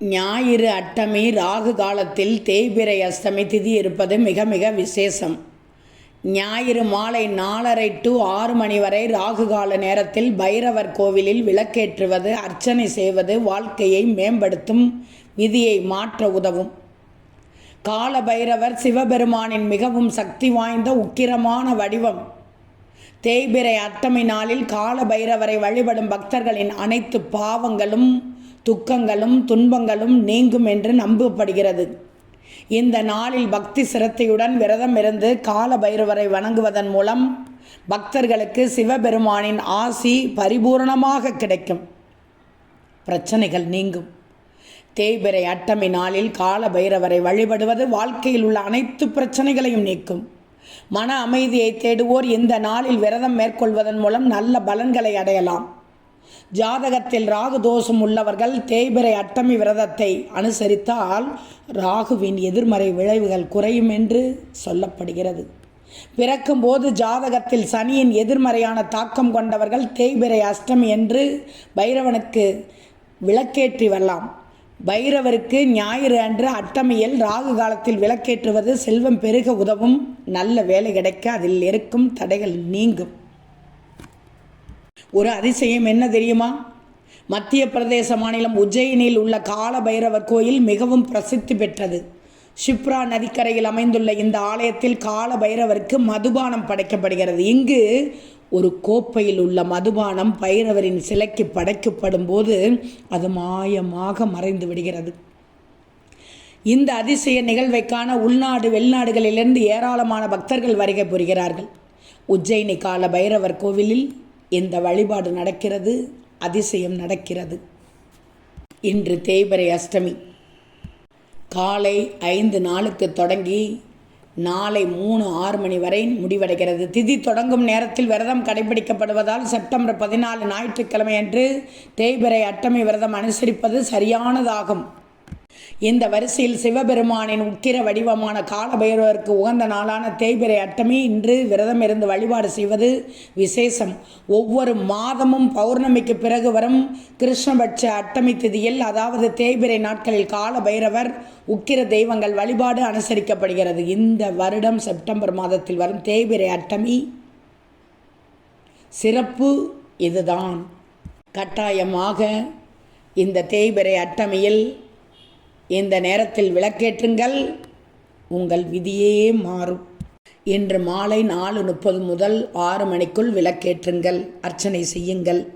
ஞாயிறு அட்டமி ராகு காலத்தில் தேய்பிரை அஷ்டமி திதி இருப்பது மிக மிக விசேஷம். ஞாயிறு மாலை நாலரை டு ஆறு மணி வரை ராகு கால நேரத்தில் பைரவர் கோவிலில் விளக்கேற்றுவது அர்ச்சனை செய்வது வாழ்க்கையை மேம்படுத்தும் விதியை மாற்ற உதவும். கால பைரவர் சிவபெருமானின் மிகவும் சக்தி வாய்ந்த உக்கிரமான வடிவம். தேய்பிரை அட்டமி நாளில் கால பைரவரை வழிபடும் பக்தர்களின் அனைத்து பாவங்களும் துக்கங்களும் துன்பங்களும் நீங்கும் என்று நம்பப்படுகிறது. இந்த நாளில் பக்தி சிரத்தையுடன் விரதம் இருந்து கால பைரவரை வணங்குவதன் மூலம் பக்தர்களுக்கு சிவபெருமானின் ஆசி பரிபூரணமாக கிடைக்கும். பிரச்சனைகள் நீங்கும். தேய்பிறை அட்டமி நாளில் கால பைரவரை வழிபடுவது வாழ்க்கையில் உள்ள அனைத்து பிரச்சனைகளையும் நீக்கும். மன அமைதியை தேடுவோர் இந்த நாளில் விரதம் மேற்கொள்வதன் மூலம் நல்ல பலன்களை அடையலாம். ஜாதகத்தில் ராகு தோஷம் உள்ளவர்கள் தேய்பிரை அட்டமி விரதத்தை அனுசரித்தால் ராகுவின் எதிர்மறை விளைவுகள் குறையும் என்று சொல்லப்படுகிறது. பிறக்கும்போது ஜாதகத்தில் சனியின் எதிர்மறையான தாக்கம் கொண்டவர்கள் தேய்பிரை அஷ்டமி என்று பைரவனுக்கு விளக்கேற்றி வரலாம். பைரவருக்கு ஞாயிறு அன்று அட்டமியில் ராகு காலத்தில் விளக்கேற்றுவது செல்வம் பெருக உதவும் நல்ல வேலை கிடைக்க அதில் இருக்கும் தடைகள் நீங்கும். ஒரு அதிசயம் என்ன தெரியுமா? மத்திய பிரதேச மாநிலம் உஜ்ஜயினில் உள்ள கால பைரவர் கோயில் மிகவும் பிரசித்தி பெற்றது. ஷிப்ரா நதிக்கரையில் அமைந்துள்ள இந்த ஆலயத்தில் கால பைரவருக்கு மதுபானம் படைக்கப்படுகிறது. இங்கு ஒரு கோப்பையில் உள்ள மதுபானம் பைரவரின் சிலைக்கு படைக்கப்படும் போது அது மாயமாக மறைந்து விடுகிறது. இந்த அதிசய நிகழ்வைக்கான உள்நாடு வெளிநாடுகளிலிருந்து ஏராளமான பக்தர்கள் வருகை புரிகிறார்கள். உஜ்ஜயினி கால பைரவர் கோவிலில் இந்த வழிபாடு நடக்கிறது அதிசயம் நடக்கிறது. இன்று தேய்பரை அஷ்டமி. காலை ஐந்து நாளுக்கு தொடங்கி நாளை மூணு ஆறு மணி வரை முடிவடைகிறது. திதி தொடங்கும் நேரத்தில் விரதம் கடைபிடிக்கப்படுவதால் செப்டம்பர் பதினாலு ஞாயிற்றுக்கிழமை அன்று தேய்பிரை அட்டமி விரதம் அனுசரிப்பது சரியானதாகும். இந்த வரிசையில் சிவபெருமானின் உக்கிர வடிவமான காலபைரவருக்கு உகந்த நாளான தேய்பிறை அட்டமி இன்று விரதம் இருந்து வழிபாடு செய்வது விசேஷம். ஒவ்வொரு மாதமும் பௌர்ணமிக்கு பிறகு வரும் கிருஷ்ணபட்ச அட்டமி திதியில் அதாவது தேய்பிறை நாட்களில் கால பைரவர் உக்கிர தெய்வங்கள் வழிபாடு அனுசரிக்கப்படுகிறது. இந்த வருடம் செப்டம்பர் மாதத்தில் வரும் தேய்பிறை அட்டமி சிறப்பு இதுதான். கட்டாயமாக இந்த தேய்பிறை அட்டமியில் இந்த நேரத்தில் விளக்கேற்றுங்கள் உங்கள் விதியே மாறும். இன்று மாலை நாலு முப்பது முதல் ஆறு மணிக்குள் விளக்கேற்றுங்கள் அர்ச்சனை செய்யுங்கள்.